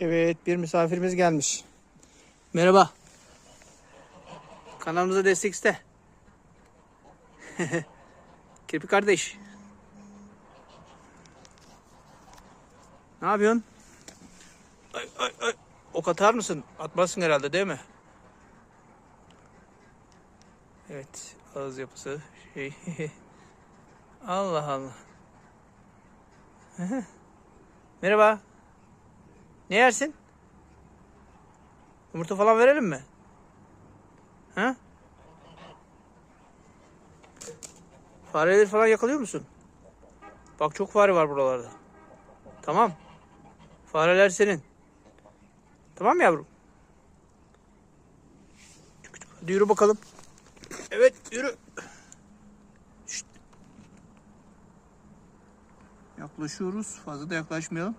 Evet bir misafirimiz gelmiş. Merhaba. Kanalımıza destek iste. Kirpi kardeş. Ne yapıyorsun? Ay, ay, ay. Ok atar mısın? Atmazsın herhalde değil mi? Evet. Ağız yapısı şey. Allah Allah. Merhaba. Ne yersin? Yumurta falan verelim mi? Ha? Fareleri falan yakalıyor musun? Bak çok fare var buralarda. Tamam. Fareler senin. Tamam mı yavrum? Hadi yürü bakalım. Evet yürü. Şşt. Yaklaşıyoruz. Fazla da yaklaşmayalım.